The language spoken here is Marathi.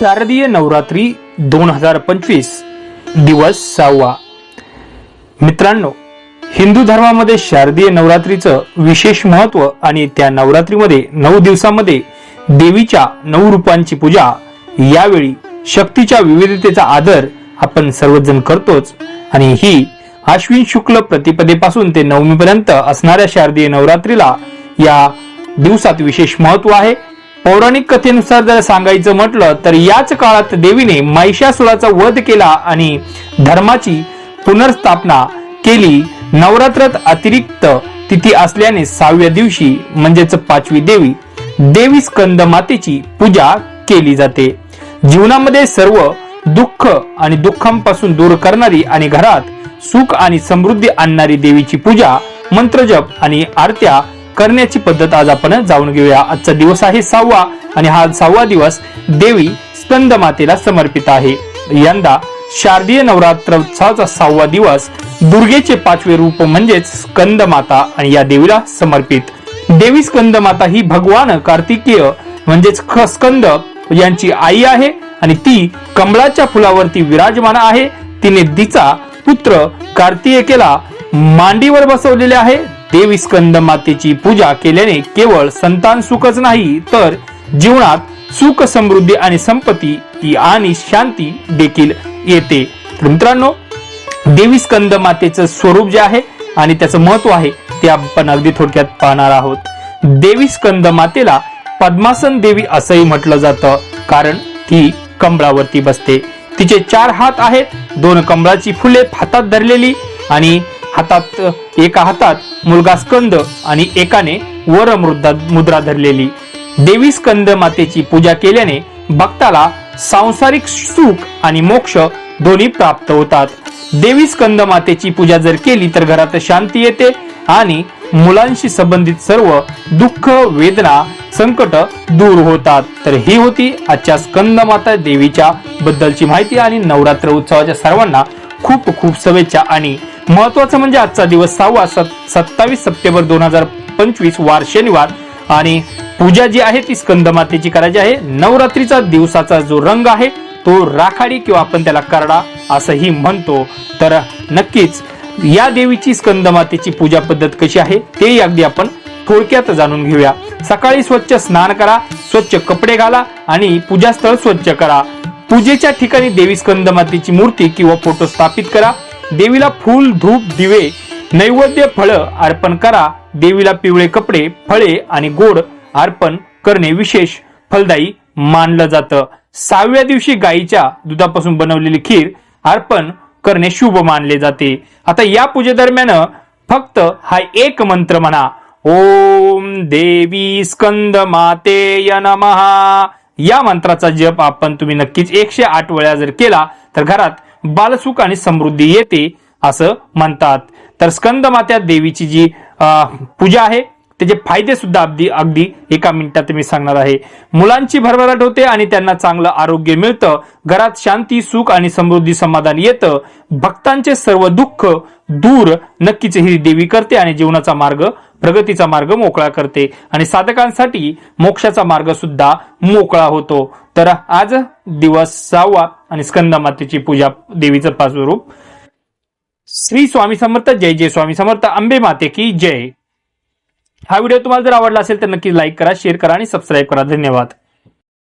शारदीय नवरात्री दोन हजार पंचवीस दिवस सहावा. मित्रांनो हिंदू धर्मामध्ये शारदीय नवरात्रीचं विशेष महत्त्व आणि त्या नवरात्रीमध्ये नऊ दिवसामध्ये देवीच्या नऊ रूपांची पूजा यावेळी शक्तीच्या विविधतेचा आदर आपण सर्वजण करतोच. आणि ही आश्विन शुक्ल प्रतिपदेपासून ते नवमीपर्यंत असणाऱ्या शारदीय नवरात्रीला या दिवसात विशेष महत्त्व आहे. पौराणिक कथेनुसार जर सांगायचं म्हटलं तर याच काळात देवीने महिषासुराचा वध केला आणि धर्माची पुनर्स्थापना केली. नवरात्रात अतिरिक्त तिथी असल्याने सहाव्या दिवशी म्हणजेच पाचवी देवी देवी स्कंद मातेची पूजा केली जाते. जीवनामध्ये सर्व दुःख आणि दुःखांपासून दूर करणारी आणि घरात सुख आणि समृद्धी आणणारी देवीची पूजा मंत्रजप आणि आरत्या करण्याची पद्धत आज आपण जाणून घेऊया. आजचा दिवस आहे सहावा आणि हा सहावा दिवस देवी स्कंद मातेला समर्पित आहे. यंदा शारदीय नवरात्र उत्सवाचा सहावा दिवस दुर्गेचे पाचवे रूप म्हणजेच स्कंद माता आणि या देवीला समर्पित. देवी स्कंद माता ही भगवान कार्तिकेय म्हणजेच ख- स्कंद यांची आई आहे आणि ती कमळाच्या फुलावरती विराजमान आहे. तिने तिचा पुत्र कार्तिकेला मांडीवर बसवलेले आहे. देवी मातेची पूजा केल्याने केवळ संतान सुखच नाही तर जीवनात सुख समृद्धी आणि संपत्ती आणि शांती देखील येते. तर मित्रांनो देवी स्कंद मातेचं स्वरूप जे आहे आणि त्याचं महत्त्व आहे ते आपण अगदी थोडक्यात पाहणार आहोत. देवी स्कंद मातेला पद्मासन देवी असंही म्हटलं जातं कारण ती कमळावरती बसते. तिचे चार हात आहेत दोन कमळाची फुले हातात धरलेली आणि हातात एका हातात मुलगा स्कंद आणि एकाने वर मुद्रा मुद्रा धरलेली. देवी स्कंद मातेची पूजा केल्याने भक्ताला सांसारिक सुख आणि मोक्ष दोन्ही प्राप्त होतात. देवी स्कंद मातेची पूजा जर केली तर घरात शांती येते आणि मुलांशी संबंधित सर्व दुःख वेदना संकट दूर होतात. तर ही होती आजच्या स्कंद माता देवीच्या बद्दलची माहिती आणि नवरात्र उत्सवाच्या सर्वांना खूप खूप शुभेच्छा आणि महत्वाचं म्हणजे आजचा दिवस सहावा सत्तावीस सप्टेंबर दोन हजार पंचवीस वार शनिवार. आणि पूजा जी आहे ती स्कंद मातेची करायची आहे. नवरात्रीचा दिवसाचा जो रंग आहे तो राखाडी किंवा आपण त्याला करडा असंही म्हणतो. तर नक्कीच या देवीची स्कंद मातेची पूजा पद्धत कशी आहे ते अगदी आपण थोडक्यात जाणून घेऊया. सकाळी स्वच्छ स्नान करा स्वच्छ कपडे घाला आणि पूजास्थळ स्वच्छ करा. पूजेच्या ठिकाणी देवी स्कंद मातेची मूर्ती किंवा फोटो स्थापित करा. देवीला फूल धूप दिवे नैवेद्य फळ अर्पण करा. देवीला पिवळे कपडे फळे आणि गोड अर्पण करणे विशेष फलदायी मानलं जातं. सहाव्या दिवशी गायीच्या दुधापासून बनवलेली खीर अर्पण करणे शुभ मानले जाते. आता या पूजेदरम्यान फक्त हा एक मंत्र म्हणा. ओम देवी स्कंद माते नमहा या मंत्राचा जप आपण तुम्ही नक्कीच एकशे आठ वेळा जर केला तर घरात बालसुख आणि समृद्धी येते असं म्हणतात. तर स्कंदमात्या देवीची जी पूजा आहे त्याचे फायदे सुद्धा अगदी अगदी एका मिनिटात मी सांगणार आहे. मुलांची भरभराट होते आणि त्यांना चांगलं आरोग्य मिळतं. घरात शांती सुख आणि समृद्धी समाधान येतं. भक्तांचे सर्व दुःख दूर नक्कीच ही देवी करते आणि जीवनाचा मार्ग प्रगतीचा मार्ग मोकळा करते. आणि साधकांसाठी मोक्षाचा मार्ग सुद्धा मोकळा होतो. तर आज दिवस सहावा आणि स्कंद मातेची पूजा देवीचं पाच रूप. श्री स्वामी समर्थ जय जय स्वामी समर्थ. अंबे माते की जय. हा व्हिडिओ तुम्हाला जर आवडला असेल तर नक्की लाईक करा शेअर करा आणि सबस्क्राईब करा. धन्यवाद.